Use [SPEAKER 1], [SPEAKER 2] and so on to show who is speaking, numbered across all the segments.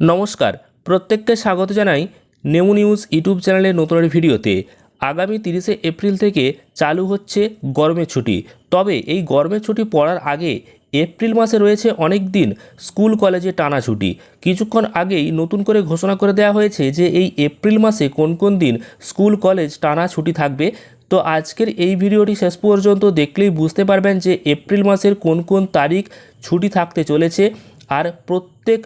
[SPEAKER 1] নমস্কার, প্রত্যেককে স্বাগত জানাই নেমু নিউজ ইউটিউব চ্যানেলের নতুন ভিডিওতে। আগামী তিরিশে এপ্রিল থেকে চালু হচ্ছে গরমের ছুটি। তবে এই গরমের ছুটি পড়ার আগে এপ্রিল মাসে রয়েছে অনেক দিন স্কুল কলেজে টানা ছুটি। কিছুক্ষণ আগেই নতুন করে ঘোষণা করে দেওয়া হয়েছে যে এই এপ্রিল মাসে কোন কোন দিন স্কুল কলেজ টানা ছুটি থাকবে। তো আজকের এই ভিডিওটি শেষ পর্যন্ত দেখলেই বুঝতে পারবেন যে এপ্রিল মাসের কোন কোন তারিখ ছুটি থাকতে চলেছে। আর প্রত্যেক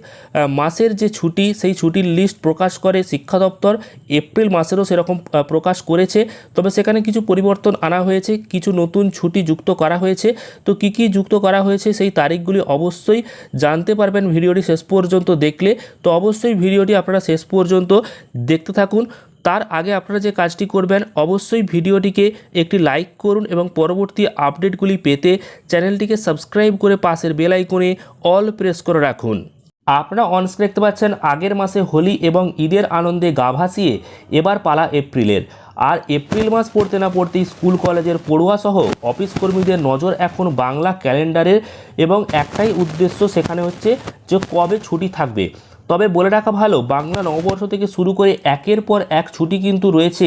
[SPEAKER 1] মাসের যে ছুটি, সেই ছুটির লিস্ট প্রকাশ করে শিক্ষা দপ্তর এপ্রিল মাসেরও সেরকম প্রকাশ করেছে। তবে সেখানে কিছু পরিবর্তন আনা হয়েছে, কিছু নতুন ছুটি যুক্ত করা হয়েছে। তো কি কি যুক্ত করা হয়েছে সেই তারিখগুলি অবশ্যই জানতে পারবেন, ভিডিওটি শেষ পর্যন্ত দেখলে। তো অবশ্যই ভিডিওটি আপনারা শেষ পর্যন্ত দেখতে থাকুন। তার আগে আপনারা যে কাজটি করবেন, অবশ্যই ভিডিওটিকে একটি লাইক করুন এবং পরবর্তী আপডেটগুলি পেতে চ্যানেলটিকে সাবস্ক্রাইব করে পাশের বেল আইকনে অল প্রেস করে রাখুন। আপনারা অনস্ক্রিন দেখতে পাচ্ছেন, আগের মাসে হোলি এবং ঈদের আনন্দে গা ভাসিয়ে এবার পালা এপ্রিলের। আর এপ্রিল মাস পড়তে না পড়তেই স্কুল, কলেজের পড়ুয়াসহ অফিস কর্মীদের নজর এখন বাংলা ক্যালেন্ডারের এবং একটাই উদ্দেশ্য সেখানে হচ্ছে যে কবে ছুটি থাকবে। তবে বলে রাখা ভালো, বাংলা নববর্ষ থেকে শুরু করে একের পর এক ছুটি কিন্তু রয়েছে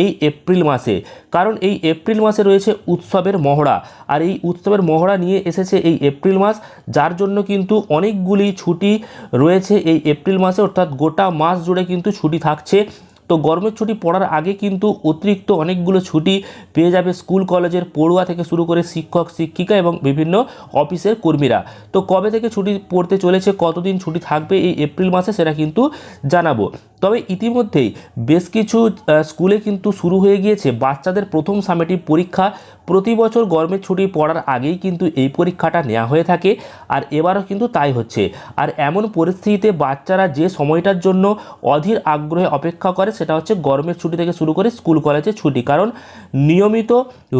[SPEAKER 1] এই এপ্রিল মাসে। কারণ এই এপ্রিল মাসে রয়েছে উৎসবের মহড়া। আর এই উৎসবের মহড়া নিয়ে এসেছে এই এপ্রিল মাস, যার জন্য কিন্তু অনেকগুলি ছুটি রয়েছে এই এপ্রিল মাসে। অর্থাৎ গোটা মাস জুড়ে কিন্তু ছুটি থাকছে। তো গরমের ছুটি পড়ার আগে কিন্তু অতিরিক্ত অনেকগুলো ছুটি পেয়ে যাবে স্কুল, কলেজের পড়ুয়া থেকে শুরু করে শিক্ষক, শিক্ষিকা এবং বিভিন্ন অফিসের কর্মীরা। তো কবে থেকে ছুটি পড়তে চলেছে, কতদিন ছুটি থাকবে এই এপ্রিল মাসে সেটা কিন্তু জানাব। তবে ইতিমধ্যেই বেশ কিছু স্কুলে কিন্তু শুরু হয়ে গিয়েছে। বাচ্চাদের প্রথম সামেটিভ পরীক্ষা। প্রতি বছর গরমের ছুটি পড়ার আগেই কিন্তু এই পরীক্ষাটা নেওয়া হয়ে থাকে আর এবারও কিন্তু তাই হচ্ছে। আর এমন পরিস্থিতিতে বাচ্চারা যে সময়টার জন্য অধীর আগ্রহে অপেক্ষা করে সেটা হচ্ছে গরমের ছুটি থেকে শুরু করে স্কুল কলেজের ছুটি। কারণ নিয়মিত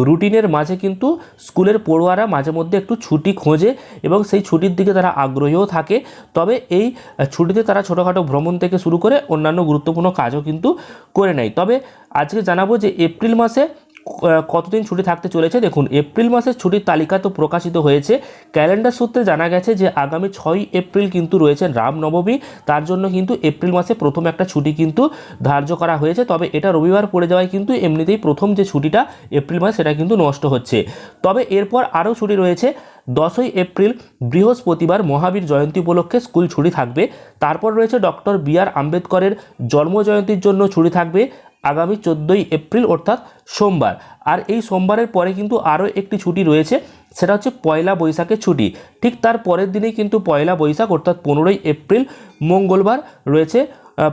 [SPEAKER 1] রুটিনের মাঝে কিন্তু স্কুলের পড়ুয়ারা মাঝে মধ্যে একটু ছুটি খোঁজে এবং সেই ছুটির দিকে তারা আগ্রহীও থাকে। তবে এই ছুটিতে তারা ছোটোখাটো ভ্রমণ থেকে শুরু করে অন্যান্য গুরুত্বপূর্ণ কাজও কিন্তু করে নেয়। তবে আজকে জানাব যে এপ্রিল মাসে কতদিন ছুটি থাকতে চলেছে? দেখুন, এপ্রিল মাসের ছুটির তালিকা তো প্রকাশিত হয়েছে। ক্যালেন্ডার সূত্রে জানা গেছে যে, আগামী ছয় এপ্রিল কিন্তু রয়েছে রামনবমী। তার জন্য কিন্তু এপ্রিল মাসে প্রথম একটা ছুটি কিন্তু ধার্য করা হয়েছে। তবে এটা রবিবার পড়ে যাওয়ায় কিন্তু এমনিতেই প্রথম যে ছুটিটা এপ্রিল মাস, সেটা কিন্তু নষ্ট হচ্ছে। তবে এরপর আরও ছুটি রয়েছে। দশই এপ্রিল, বৃহস্পতিবার মহাবীর জয়ন্তী উপলক্ষে স্কুল ছুটি থাকবে। তারপর রয়েছে ডক্টর বি আর আম্বেদকরের জন্মজয়ন্তীর জন্য ছুটি থাকবে। আগামী চোদ্দোই এপ্রিল, অর্থাৎ সোমবার। আর এই সোমবারের পরে কিন্তু আরও একটি ছুটি রয়েছে, সেটা হচ্ছে পয়লা বৈশাখের ছুটি। ঠিক তার পরের দিনেই কিন্তু পয়লা বৈশাখ, অর্থাৎ পনেরোই এপ্রিল মঙ্গলবার রয়েছে।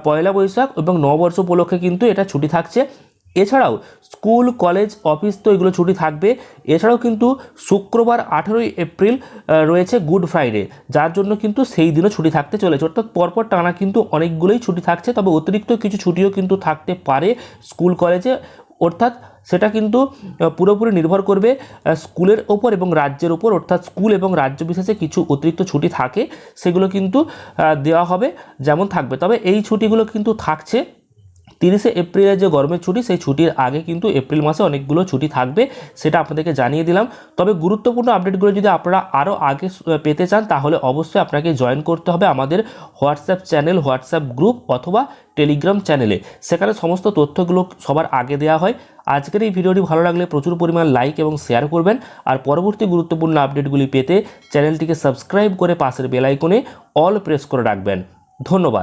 [SPEAKER 1] পয়লা বৈশাখ এবং নববর্ষ উপলক্ষে কিন্তু এটা ছুটি থাকছে। এছাড়াও স্কুল, কলেজ, অফিস তো এগুলো ছুটি থাকবে। এছাড়াও কিন্তু শুক্রবার আঠেরোই এপ্রিল রয়েছে গুড ফ্রাইডে। যার জন্য কিন্তু সেই দিনও ছুটি থাকতে চলেছে। অর্থাৎ পরপর টানা কিন্তু অনেকগুলোই ছুটি থাকছে। তবে অতিরিক্ত কিছু ছুটিও কিন্তু থাকতে পারে স্কুল, কলেজে। অর্থাৎ সেটা কিন্তু পুরোপুরি নির্ভর করবে স্কুলের ওপর এবং রাজ্যের ওপর। অর্থাৎ স্কুল এবং রাজ্য বিশেষে কিছু অতিরিক্ত ছুটি থাকে, সেগুলো কিন্তু দেওয়া হবে, যেমন থাকবে। তবে এই ছুটিগুলো কিন্তু থাকছে। তিরিশে এপ্রিলের যে গরমের ছুটি, সেই ছুটির আগে কিন্তু এপ্রিল মাসে অনেকগুলো ছুটি থাকবে সেটা আপনাদেরকে জানিয়ে দিলাম। তবে গুরুত্বপূর্ণ আপডেটগুলো যদি আপনারা আরও আগে পেতে চান, তাহলে অবশ্যই আপনাকে জয়েন করতে হবে আমাদের হোয়াটসঅ্যাপ চ্যানেল, হোয়াটসঅ্যাপ গ্রুপ অথবা টেলিগ্রাম চ্যানেলে। সেখানে সমস্ত তথ্যগুলো সবার আগে দেওয়া হয়। আজকের এই ভিডিওটি ভালো লাগলে প্রচুর পরিমাণ লাইক এবং শেয়ার করবেন। আর পরবর্তী গুরুত্বপূর্ণ আপডেটগুলি পেতে চ্যানেলটিকে সাবস্ক্রাইব করে পাশের বেল আইকনে অল প্রেস করে রাখবেন। ধন্যবাদ।